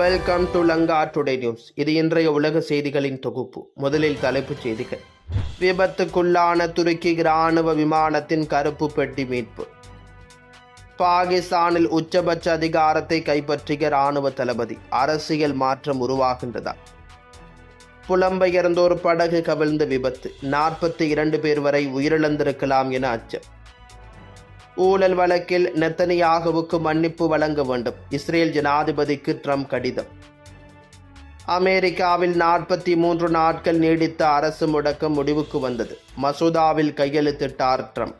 Welcome to Lanka today news இது இன்றைய உலக செய்திகளின் தொகுப்பு. முதலில் தலைப்புச் செய்திகள். விபத்துக்குள்ளான துருக்கி இராணுவ விமானத்தின் கருப்பு பெட்டி மீட்பு. பாகிஸ்தானில் உச்சபட்ச அதிகாரத்தை கைப்பற்றிய இராணுவ தளபதி. அரசியல் மாற்றம் உருவாகின்றதா? புலம்பெயர்ந்தோர் படகு கவிழ்ந்த விபத்து. நாற்பத்தி இரண்டு பேர் வரை உயிரிழந்திருக்கலாம் என அச்சம். ஊழல் வழக்கில் நெத்தனியாகவுக்கு மன்னிப்பு வழங்க வேண்டும். இஸ்ரேல் ஜனாதிபதிக்கு ட்ரம்ப் கடிதம். அமெரிக்காவில் நாற்பத்தி மூன்று நாட்கள் நீடித்த அரசு முடக்கம் முடிவுக்கு வந்தது. மசோதாவில் கையெழுத்திட்டார் ட்ரம்ப்.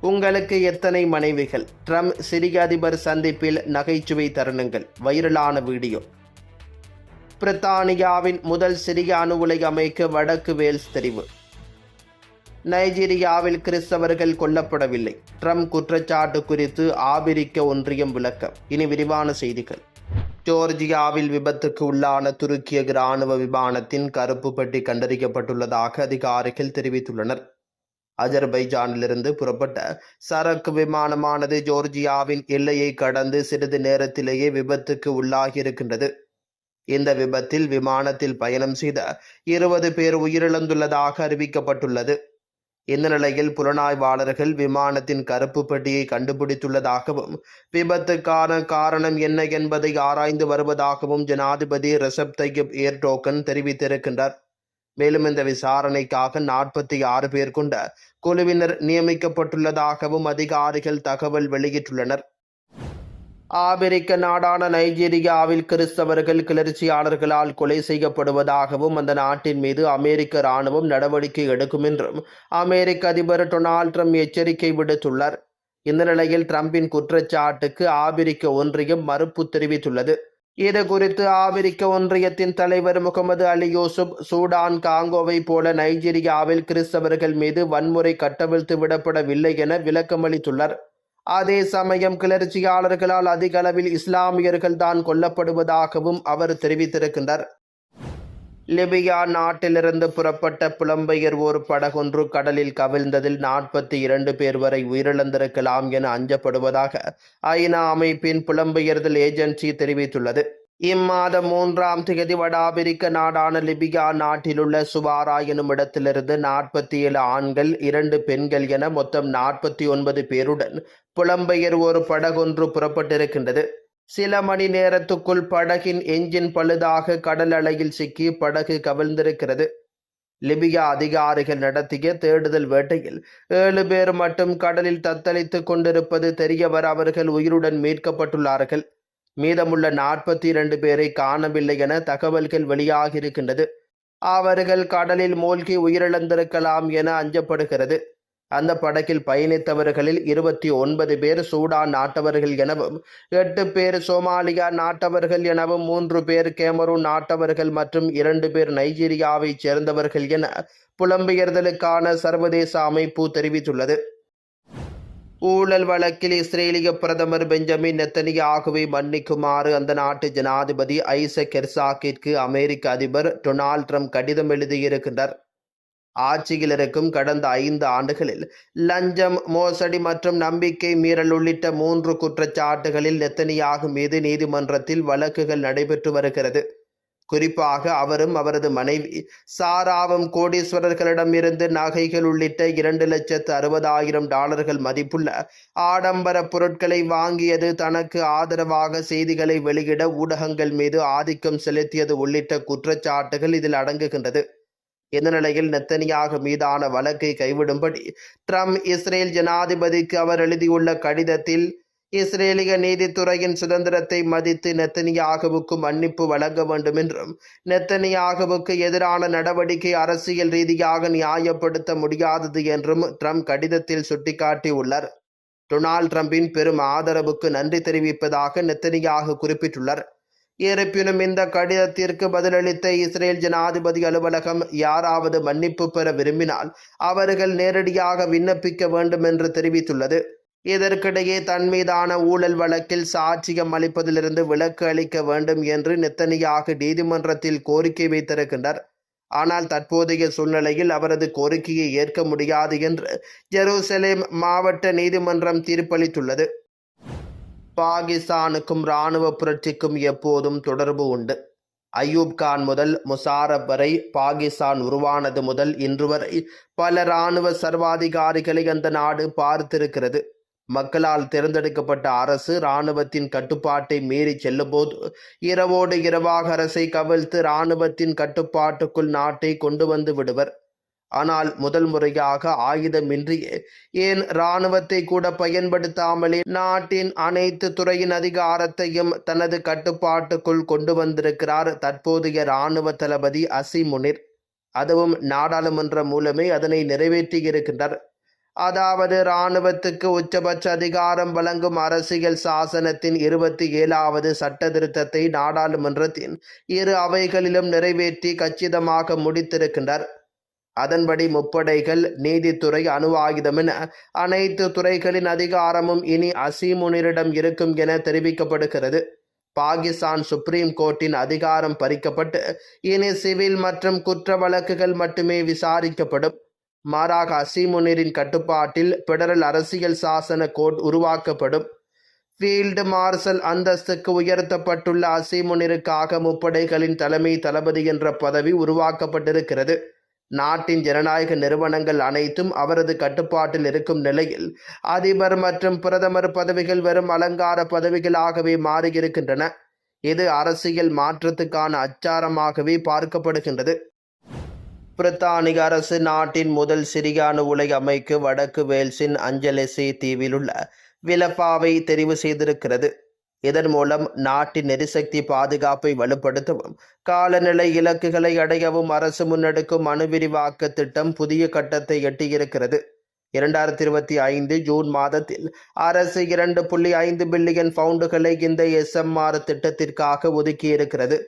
உங்களுக்கு எத்தனை மனைவிகள்? ட்ரம்ப் சிரிய அதிபர் சந்திப்பில் நகைச்சுவை தருணங்கள். வைரலான வீடியோ. பிரித்தானியாவின் முதல் சிறிய அணு உலை அமைக்க வடக்கு வேல்ஸ் தெரிவு. நைஜீரியாவில் கிறிஸ்தவர்கள் கொல்லப்படவில்லை. ட்ரம்ப் குற்றச்சாட்டு குறித்து ஆபிரிக்க ஒன்றியம் விளக்கம். இனி விரிவான செய்திகள். ஜோர்ஜியாவில் விபத்துக்கு உள்ளான துருக்கிய இராணுவ விமானத்தின் கருப்பு பெட்டி கண்டறியப்பட்டுள்ளதாக அதிகாரிகள் தெரிவித்துள்ளனர். அஜர்பைஜானிலிருந்து புறப்பட்ட சரக்கு விமானமானது ஜோர்ஜியாவின் எல்லையை கடந்து சிறிது நேரத்திலேயே விபத்துக்கு உள்ளாகியிருக்கின்றது. இந்த விபத்தில் விமானத்தில் பயணம் செய்த இருபது பேர் உயிரிழந்துள்ளதாக அறிவிக்கப்பட்டுள்ளது. இந்த நிலையில் புலனாய்வாளர்கள் விமானத்தின் கருப்பு பெட்டியை கண்டுபிடித்துள்ளதாகவும் விபத்துக்கான காரணம் என்ன என்பதை ஆராய்ந்து வருவதாகவும் ஜனாதிபதி ரிசப் தையப் ஏர்டோக்கன் தெரிவித்திருக்கின்றார். மேலும் இந்த விசாரணைக்காக நாற்பத்தி ஆறு பேர் கொண்ட குழுவினர் நியமிக்கப்பட்டுள்ளதாகவும் அதிகாரிகள் தகவல் வெளியிட்டுள்ளனர். ஆபிரிக்க நாடான நைஜீரியாவில் கிறிஸ்தவர்கள் கிளர்ச்சியாளர்களால் கொலை செய்யப்படுவதாகவும் அந்த நாட்டின் மீது அமெரிக்க இராணுவம் நடவடிக்கை எடுக்கும் என்றும் அமெரிக்க அதிபர் டொனால்ட் ட்ரம்ப் எச்சரிக்கை விடுத்துள்ளார். இந்த நிலையில் ட்ரம்பின் குற்றச்சாட்டுக்கு ஆபிரிக்க ஒன்றியம் மறுப்பு தெரிவித்துள்ளது. இது குறித்து ஆபிரிக்க ஒன்றியத்தின் தலைவர் முகமது அலி யூசுப் சூடான் காங்கோவை போல நைஜீரியாவில் கிறிஸ்தவர்கள் மீது வன்முறை கட்டவிழ்த்து விடப்படவில்லை என விளக்கமளித்துள்ளார். அதே சமயம் கிளர்ச்சியாளர்களால் அதிக அளவில் இஸ்லாமியர்கள் தான் கொல்லப்படுவதாகவும் அவர் தெரிவித்திருக்கின்றார். லிபியா நாட்டிலிருந்து புறப்பட்ட புலம்பெயர் ஒரு படகொன்று கடலில் கவிழ்ந்ததில் நாற்பத்தி இரண்டு பேர் வரை உயிரிழந்திருக்கலாம் என அஞ்சப்படுவதாக ஐநா அமைப்பின் புலம்பெயர்தல் ஏஜென்சி தெரிவித்துள்ளது. இம்மாதம் மூன்றாம் தேதி வடாபிரிக்க நாடான லிபியா நாட்டிலுள்ள சுவாரா எனும் இடத்திலிருந்து நாற்பத்தி ஏழு ஆண்கள் இரண்டு பெண்கள் என மொத்தம் நாற்பத்தி ஒன்பது பேருடன் புலம்பெயர் ஒரு படகொன்று புறப்பட்டிருக்கின்றது. சில மணி நேரத்துக்குள் படகின் எஞ்சின் பழுதாக கடல் அலையில் சிக்கி படகு கவிழ்ந்திருக்கிறது. லிபியா அதிகாரிகள் நடத்திய தேடுதல் வேட்டையில் ஏழு பேர் மட்டும் கடலில் தத்தளித்துக் கொண்டிருப்பது தெரியவர் அவர்கள் உயிருடன் மீட்கப்பட்டுள்ளார்கள். மீதமுள்ள நாற்பத்தி இரண்டு பேரை காணவில்லை என தகவல்கள் வெளியாகியிருக்கின்றது. அவர்கள் கடலில் மூழ்கி உயிரிழந்திருக்கலாம் என அஞ்சப்படுகிறது. அந்த படகில் பயணித்தவர்களில் இருபத்தி ஒன்பது பேர் சூடான் நாட்டவர்கள் எனவும் எட்டு பேர் சோமாலியா நாட்டவர்கள் எனவும் மூன்று பேர் கேமரூன் நாட்டவர்கள் மற்றும் இரண்டு பேர் நைஜீரியாவைச் சேர்ந்தவர்கள் என புலம்பெயர்தலுக்கான சர்வதேச அமைப்பு தெரிவித்துள்ளது. ஊழல் வழக்கில் இஸ்ரேலிய பிரதமர் பெஞ்சமின் நெத்தனியாகுவை மன்னிக்குமாறு அந்த நாட்டு ஜனாதிபதி ஐசக் கெர்சாக்கிற்கு அமெரிக்க அதிபர் டொனால்ட் ட்ரம்ப் கடிதம் எழுதியிருக்கின்றார். ஆட்சியில் இருக்கும் கடந்த ஐந்து ஆண்டுகளில் லஞ்சம் மோசடி மற்றும் நம்பிக்கை மீறல் உள்ளிட்ட மூன்று குற்றச்சாட்டுகளில் நெத்தனியாகும் மீது நீதிமன்றத்தில் வழக்குகள் நடைபெற்று வருகிறது. குறிப்பாக அவரும் அவரது மனைவி சாராவும் கோடீஸ்வரர்களிடமிருந்து நகைகள் உள்ளிட்ட இரண்டு லட்சத்து அறுபதாயிரம் டாலர்கள் மதிப்புள்ள ஆடம்பர பொருட்களை வாங்கியது. தனக்கு ஆதரவாக செய்திகளை வெளியிட ஊடகங்கள் மீது ஆதிக்கம் செலுத்தியது உள்ளிட்ட குற்றச்சாட்டுகள் இதில் அடங்குகின்றது. இந்த நிலையில் நெத்தனியாக மீதான வழக்கை கைவிடும்படி ட்ரம்ப் இஸ்ரேல் ஜனாதிபதிக்கு அவர் எழுதியுள்ள கடிதத்தில் இஸ்ரேலிய நீதித்துறையின் சுதந்திரத்தை மதித்து நெத்தனியாகவுக்கு மன்னிப்பு வழங்க வேண்டும் என்றும் நெத்தனியாகவுக்கு எதிரான நடவடிக்கை அரசியல் ரீதியாக நியாயப்படுத்த முடியாதது என்றும் ட்ரம்ப் கடிதத்தில் சுட்டிக்காட்டியுள்ளார். டொனால்ட் ட்ரம்பின் பெரும் ஆதரவுக்கு நன்றி தெரிவிப்பதாக நெத்தனியாக குறிப்பிட்டுள்ளார். இருப்பினும் இந்த கடிதத்திற்கு பதிலளித்த இஸ்ரேல் ஜனாதிபதி அலுவலகம் யாராவது மன்னிப்பு பெற விரும்பினால் அவர்கள் நேரடியாக விண்ணப்பிக்க வேண்டும் என்று தெரிவித்துள்ளது. இதற்கிடையே தன் மீதான ஊழல் வழக்கில் சாட்சியம் அளிப்பதிலிருந்து விலக்கு அளிக்க வேண்டும் என்று நெத்தனியாக நீதிமன்றத்தில் கோரிக்கை வைத்திருக்கின்றார். ஆனால் தற்போதைய சூழ்நிலையில் அவரது கோரிக்கையை ஏற்க முடியாது என்று ஜெருசலேம் மாவட்ட நீதிமன்றம் தீர்ப்பளித்துள்ளது. பாகிஸ்தானுக்கும் இராணுவ புரட்சிக்கும் எப்போதும் தொடர்பு உண்டு. அயூப் கான் முதல் முசாரப் வரை பாகிஸ்தான் உருவானது முதல் இன்று வரை பல இராணுவ சர்வாதிகாரிகளை அந்த நாடு பார்த்திருக்கிறது. மக்களால் தேர்ந்தெடுக்கப்பட்ட அரசு இராணுவத்தின் கட்டுப்பாட்டை மீறி செல்லும்போது இரவோடு இரவாக அரசை கவிழ்த்து இராணுவத்தின் கட்டுப்பாட்டுக்குள் நாட்டை கொண்டு வந்து விடுவர். ஆனால் முதல் முறையாக ஆயுதமின்றி ஏன் இராணுவத்தை கூட பயன்படுத்தாமலே நாட்டின் அனைத்து துறையின் அதிகாரத்தையும் தனது கட்டுப்பாட்டுக்குள் கொண்டு வந்திருக்கிறார் தற்போதைய இராணுவ தளபதி அசி முனிர் அதுவும் நாடாளுமன்றம் மூலமே அதனை நிறைவேற்றியிருக்கின்றார் அதாவது இராணுவத்துக்கு உச்சபட்ச அதிகாரம் வழங்கும் அரசியல் சாசனத்தின் இருபத்தி ஏழாவது சட்ட திருத்தத்தை நாடாளுமன்றத்தின் இரு அவைகளிலும் நிறைவேற்றி கச்சிதமாக முடித்திருக்கின்றார். அதன்படி முப்படைகள் நீதித்துறை அணு ஆயுதம் என அனைத்து துறைகளின் அதிகாரமும் இனி அசீமுனிரிடம் இருக்கும் என தெரிவிக்கப்படுகிறது. பாகிஸ்தான் சுப்ரீம் கோர்ட்டின் அதிகாரம் பறிக்கப்பட்டு இனி சிவில் மற்றும் குற்ற வழக்குகள் மட்டுமே விசாரிக்கப்படும். மாறாக அசீமுனிரின் கட்டுப்பாட்டில் பெடரல் அரசியல் சாசன கோட் உருவாக்கப்படும். ஃபீல்டு மார்ஷல் அந்தஸ்துக்கு உயர்த்தப்பட்டுள்ள அசீமுனிருக்காக முப்படைகளின் தலைமை தளபதி என்ற பதவி உருவாக்கப்பட்டிருக்கிறது. நாட்டின் ஜனநாயக நிறுவனங்கள் அனைத்தும் அவரது கட்டுப்பாட்டில் இருக்கும் நிலையில் அதிபர் மற்றும் பிரதமர் பதவிகள் வெறும் அலங்கார பதவிகளாகவே மாறியிருக்கின்றன. இது அரசியல் மாற்றத்துக்கான அச்சாரமாகவே பார்க்கப்படுகின்றது. பிரித்தானிய அரசு நாட்டின் முதல் சிறிய அணு உலை அமைக்க வடக்கு வேல்ஸின் அஞ்சலெசே தீவிலுள்ள விலப்பாவை தெரிவு செய்திருக்கிறது. இதன் மூலம் நாட்டின் எரிசக்தி பாதுகாப்பை வலுப்படுத்தவும் காலநிலை இலக்குகளை அடையவும் அரசு முன்னெடுக்கும் அணு விரிவாக்க திட்டம் புதிய கட்டத்தை எட்டியிருக்கிறது. இரண்டாயிரத்தி இருபத்தி ஐந்து ஜூன் மாதத்தில் அரசு இரண்டு புள்ளி ஐந்து பில்லியன் பவுண்டுகளை இந்த எஸ்எம்ஆர் திட்டத்திற்காக ஒதுக்கியிருக்கிறது.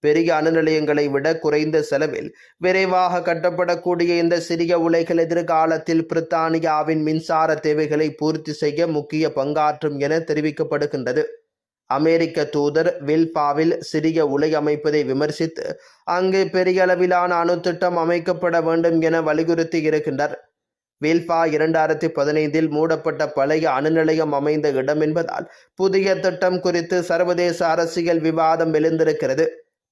பெரிய அணு நிலையங்களை விட குறைந்த செலவில் விரைவாக கட்டப்படக்கூடிய இந்த சிறிய உலைகள் எதிர்காலத்தில் பிரித்தானியாவின் மின்சார தேவைகளை பூர்த்தி செய்ய முக்கிய பங்காற்றும் என தெரிவிக்கப்படுகின்றது. அமெரிக்க தூதர் வில்பாவில் சிறிய உலை அமைப்பதை விமர்சித்து அங்கு பெரிய அளவிலான அணு திட்டம் அமைக்கப்பட வேண்டும் என வலியுறுத்தி இருக்கின்றார். வில்பா இரண்டாயிரத்தி பதினைந்தில் மூடப்பட்ட பழைய அணு நிலையம் அமைந்த இடம் என்பதால் புதிய திட்டம் குறித்து சர்வதேச அரசியல் விவாதம் எழுந்திருக்கிறது.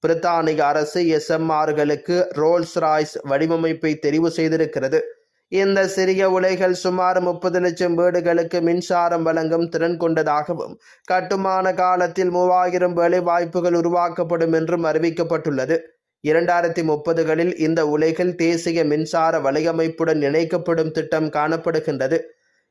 பிரித்தானிய அரசு எஸ்எம்ஆர்களுக்கு ரோல்ஸ் ராய்ஸ் வடிவமைப்பை தெரிவு செய்திருக்கிறது. இந்த சிறிய உலைகள் சுமார் முப்பது லட்சம் வீடுகளுக்கு மின்சாரம் வழங்கும் திறன் கொண்டதாகவும் கட்டுமான காலத்தில் மூவாயிரம் வேலை வாய்ப்புகள் உருவாக்கப்படும் என்றும் அறிவிக்கப்பட்டுள்ளது. இரண்டாயிரத்தி முப்பதுகளில் இந்த உலைகள் தேசிய மின்சார வலையமைப்புடன் இணைக்கப்படும் திட்டம் காணப்படுகின்றது.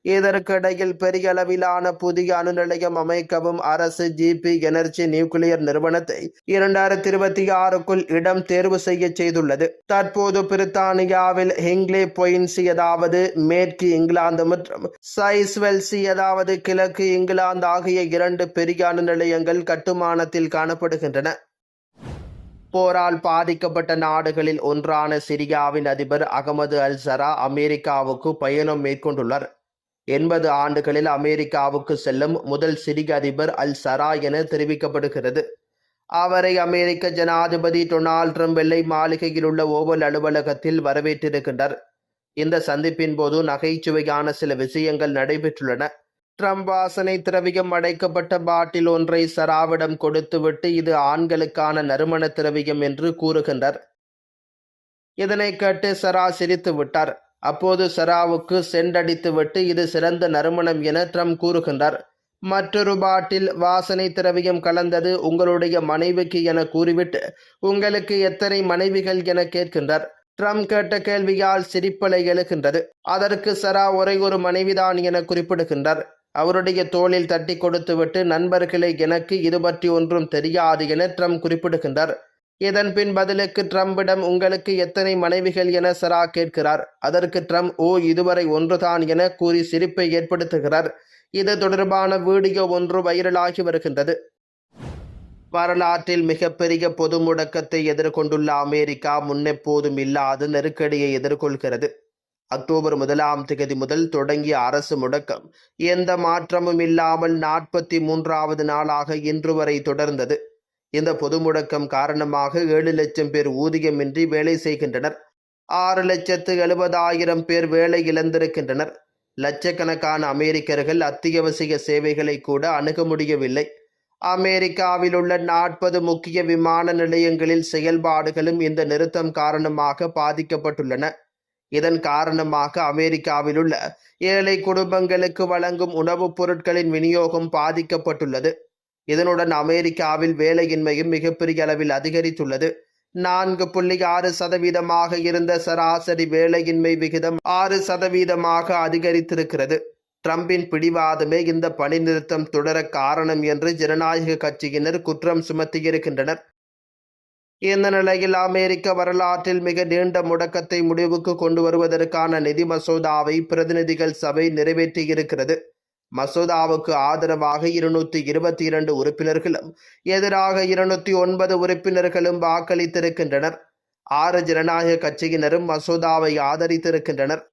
இதற்கிடையில் பெரிய அளவிலான புதிய அணு நிலையம் அமைக்கவும் அரசு ஜிபி எனர்ஜி நியூக்ளியர் நிறுவனத்தை இரண்டாயிரத்தி இருபத்தி ஆறுக்குள் இடம் தேர்வு செய்ய செய்துள்ளது. தற்போது பிரித்தானியாவில் ஹிங்லே பொயின்சி அதாவது மேற்கு இங்கிலாந்து மற்றும் சைஸ்வெல்சி அதாவது கிழக்கு இங்கிலாந்து ஆகிய இரண்டு பெரிய அணு நிலையங்கள் கட்டுமானத்தில் காணப்படுகின்றன. போரால் பாதிக்கப்பட்ட நாடுகளில் ஒன்றான சிரியாவின் அதிபர் அகமது அல் சரா அமெரிக்காவுக்கு பயணம் மேற்கொண்டுள்ளார். எண்பது ஆண்டுகளில் அமெரிக்காவுக்கு செல்லும் முதல் சிறிய அதிபர் அல் சரா என தெரிவிக்கப்படுகிறது. அவரை அமெரிக்க ஜனாதிபதி டொனால்ட் ட்ரம்ப் வெள்ளை மாளிகையில் உள்ள ஓவல் அலுவலகத்தில் வரவேற்றிருக்கின்றார். இந்த சந்திப்பின் போது நகைச்சுவையான சில விஷயங்கள் நடைபெற்றுள்ளன. ட்ரம்ப் வாசனை திரவியம் அடைக்கப்பட்ட பாட்டில் ஒன்றை சராவிடம் கொடுத்துவிட்டு இது ஆண்களுக்கான நறுமண திரவியம் என்று கூறுகின்றார். இதனை கேட்டு சரா சிரித்து விட்டார். அப்போது சராவுக்கு சென்றடித்துவிட்டு இது சிறந்த நறுமணம் என ட்ரம்ப் கூறுகின்றார். மற்றொரு பாட்டில் வாசனை திரவியம் கலந்தது உங்களுடைய மனைவிக்கு என கூறிவிட்டு உங்களுக்கு எத்தனை மனைவிகள் என கேட்கின்றார். ட்ரம்ப் கேட்ட கேள்வியால் சிரிப்பலை எழுகின்றது. அதற்கு சரா ஒரே ஒரு மனைவிதான் என குறிப்பிடுகின்றார். அவருடைய தோளில் தட்டி கொடுத்துவிட்டு நண்பர்களே எனக்கு இது பற்றி ஒன்றும் தெரியாது என ட்ரம்ப் குறிப்பிடுகின்றார். இதன் பின் பதிலுக்கு ட்ரம்பிடம் உங்களுக்கு எத்தனை மனைவிகள் என சரா கேட்கிறார். அதற்கு ட்ரம்ப் ஓ இதுவரை ஒன்றுதான் என கூறி சிரிப்பை ஏற்படுத்துகிறார். இது தொடர்பான வீடியோ ஒன்று வைரலாகி வருகின்றது. வரலாற்றில் மிகப்பெரிய பொது முடக்கத்தை எதிர்கொண்டுள்ள அமெரிக்கா முன்னெப்போதும் இல்லாத நெருக்கடியை எதிர்கொள்கிறது. அக்டோபர் முதலாம் தேதி முதல் தொடங்கிய அரசு முடக்கம் எந்த மாற்றமும் இல்லாமல் நாற்பத்தி மூன்றாவது நாளாக இன்று வரை தொடர்ந்தது. இந்த பொது முடக்கம் காரணமாக ஏழு லட்சம் பேர் ஊதியமின்றி வேலை செய்கின்றனர். ஆறு லட்சத்து எழுபதாயிரம் பேர் வேலை இழந்திருக்கின்றனர். லட்சக்கணக்கான அமெரிக்கர்கள் அத்தியாவசிய சேவைகளை கூட அணுக முடியவில்லை. அமெரிக்காவில் உள்ள நாற்பது முக்கிய விமான நிலையங்களில் செயல்பாடுகளும் இந்த நிறுத்தம் காரணமாக பாதிக்கப்பட்டுள்ளன. இதன் காரணமாக அமெரிக்காவில் உள்ள ஏழை குடும்பங்களுக்கு வழங்கும் உணவுப் பொருட்களின் விநியோகம் பாதிக்கப்பட்டுள்ளது. இதனுடன் அமெரிக்காவில் வேலையின்மையும் மிகப்பெரிய அளவில் அதிகரித்துள்ளது. நான்கு புள்ளி ஆறு சதவீதமாக இருந்த சராசரி வேலையின்மை விகிதம் ஆறு சதவீதமாக அதிகரித்திருக்கிறது. ட்ரம்பின் பிடிவாதமே இந்த பணி நிறுத்தம் தொடர காரணம் என்று ஜனநாயக கட்சியினர் குற்றம் சுமத்தியிருக்கின்றனர். இந்த நிலையில் அமெரிக்க வரலாற்றில் மிக நீண்ட முடக்கத்தை முடிவுக்கு கொண்டு வருவதற்கான நிதி மசோதாவை பிரதிநிதிகள் சபை நிறைவேற்றியிருக்கிறது. மசோதாவுக்கு ஆதரவாக இருநூத்தி இருபத்தி இரண்டு உறுப்பினர்களும் எதிராக இருநூத்தி ஒன்பது உறுப்பினர்களும் வாக்களித்திருக்கின்றனர். ஆறு ஜனநாயக கட்சியினரும் மசோதாவை ஆதரித்திருக்கின்றனர்.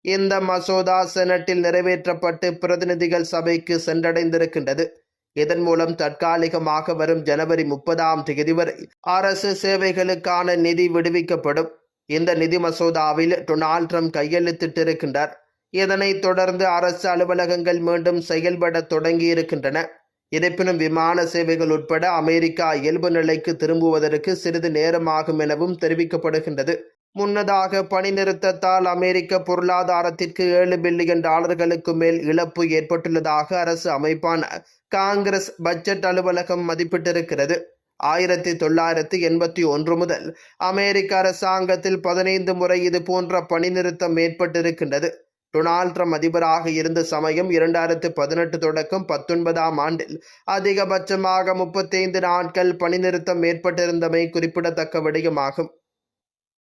இந்த மசோதா செனட்டில் நிறைவேற்றப்பட்டு பிரதிநிதிகள் சபைக்கு சென்றடைந்திருக்கின்றது. இதன் மூலம் தற்காலிகமாக வரும் ஜனவரி முப்பதாம் தேதி வரை அரசு சேவைகளுக்கான நிதி விடுவிக்கப்படும். இந்த நிதி மசோதாவில் டொனால்ட் ட்ரம்ப் கையெழுத்திட்டிருக்கின்றார். இதனைத் தொடர்ந்து அரசு அலுவலகங்கள் மீண்டும் செயல்பட தொடங்கியிருக்கின்றன இருப்பினும் விமான சேவைகள் உட்பட அமெரிக்கா இயல்பு நிலைக்கு திரும்புவதற்கு சிறிது நேரமாகும் எனவும் தெரிவிக்கப்படுகின்றது. முன்னதாக பணிநிறுத்தத்தால் அமெரிக்க பொருளாதாரத்திற்கு ஏழு பில்லியன் டாலர்களுக்கு மேல் இழப்பு ஏற்பட்டுள்ளதாக அரசு அமைப்பான காங்கிரஸ் பட்ஜெட் அலுவலகம் மதிப்பிட்டிருக்கிறது. ஆயிரத்தி தொள்ளாயிரத்தி எண்பத்தி ஒன்று முதல் அமெரிக்க அரசாங்கத்தில் பதினைந்து முறை இது போன்ற பணி நிறுத்தம் ஏற்பட்டிருக்கின்றது. டொனால்ட் ட்ரம்ப் அதிபராக இருந்த சமயம் இரண்டாயிரத்து பதினெட்டு தொடக்கம் பத்தொன்பதாம் ஆண்டில் அதிகபட்சமாக முப்பத்தைந்து நாட்கள் பணி நிறுத்தம் ஏற்பட்டிருந்தமை குறிப்பிடத்தக்க விடயமாகும்.